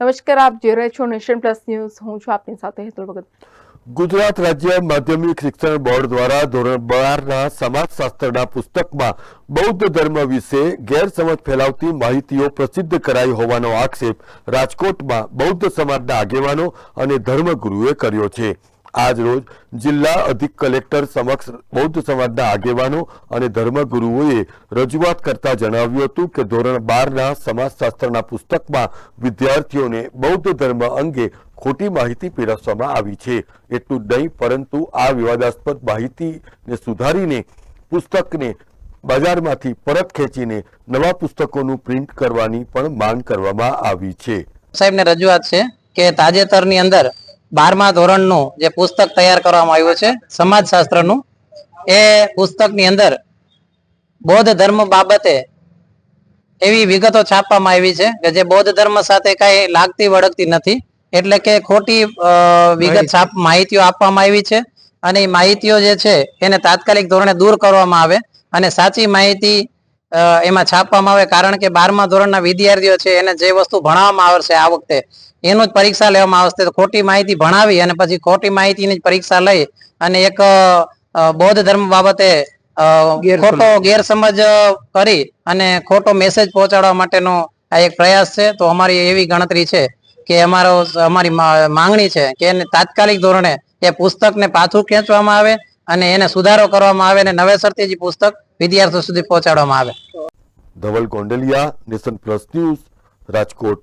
નમસ્કાર, આપ જોઈ રહ્યા છો નેશન પ્લસ ન્યૂઝ. હું છું આપની સાથે હેતુલ ભગત. ગુજરાત રાજ્ય માધ્યમિક શિક્ષણ બોર્ડ દ્વારા ધોરણ બારના સમાજશાસ્ત્રના પુસ્તકમાં બૌદ્ધ ધર્મ વિશે ગેરસમજ ફેલાવતી માહિતીઓ પ્રસિદ્ધ કરાઈ હોવાનો આક્ષેપ રાજકોટમાં બૌદ્ધ સમાજના આગેવાનો અને ધર્મગુરુએ કર્યો છે. આજ રોજ જિલ્લા અધિક કલેક્ટર સમક્ષ બૌદ્ધ સમાજના આગેવાનો અને ધર્મગુરુઓએ રજૂઆત કરતા જણાવ્યું હતું કે ધોરણ બારના સમાજશાસ્ત્રના પુસ્તકમાં વિદ્યાર્થીઓને બૌદ્ધ ધર્મ અંગે ખોટી માહિતી પીરસવામાં આવી છે. એટલું જ નહીં, પરંતુ આ વિવાદાસ્પદ માહિતીને સુધારીને પુસ્તકને બજારમાંથી પરત ખેંચીને નવા પુસ્તકોનું પ્રિન્ટ કરવાની પણ માંગ કરવામાં આવી છે. સાહેબને રજૂઆત છે કે તાજેતરની અંદર બારમા ધોરણનું જે પુસ્તક તૈયાર કરવામાં આવ્યું છે સમાજશાસ્ત્રનું એ પુસ્તકની અંદર બૌદ્ધ ધર્મ બાબતે એવી વિગતો છાપવામાં આવી છે કે જે બૌદ્ધ ધર્મ સાથે કઈ લાગતી વળગતી નથી. એટલે કે ખોટી વિગત છાપ માહિતીઓ આપવામાં આવી છે અને એ માહિતીઓ જે છે એને તાત્કાલિક ધોરણે દૂર કરવામાં આવે અને સાચી માહિતી એમાં છાપવામાં આવે કારણ કે બારમા ધોરણના વિદ્યાર્થીઓ છે એને જે વસ્તુ ભણાવવામાં આવશે આ વખતે એનું જ પરીક્ષા લેવામાં આવશે. તો ખોટી માહિતી ભણાવી અને પછી ખોટી માહિતીની જ પરીક્ષા લઈ અને એક બૌદ્ધ ધર્મ બાબતે ખોટો ગેરસમજ કરી અને ખોટો મેસેજ પહોંચાડવા માટેનો આ એક પ્રયાસ છે. તો અમારી એવી ગણતરી છે કે અમારો અમારી માંગણી છે કે એને તાત્કાલિક ધોરણે એ પુસ્તકને પાછું ખેંચવામાં આવે અને એને સુધારો કરવામાં આવે અને નવેસરથી જ પુસ્તક વિદ્યાર્થીઓ સુધી પહોંચાડવામાં આવે. Dhaval Kondaliya Nation Plus News Rajkot.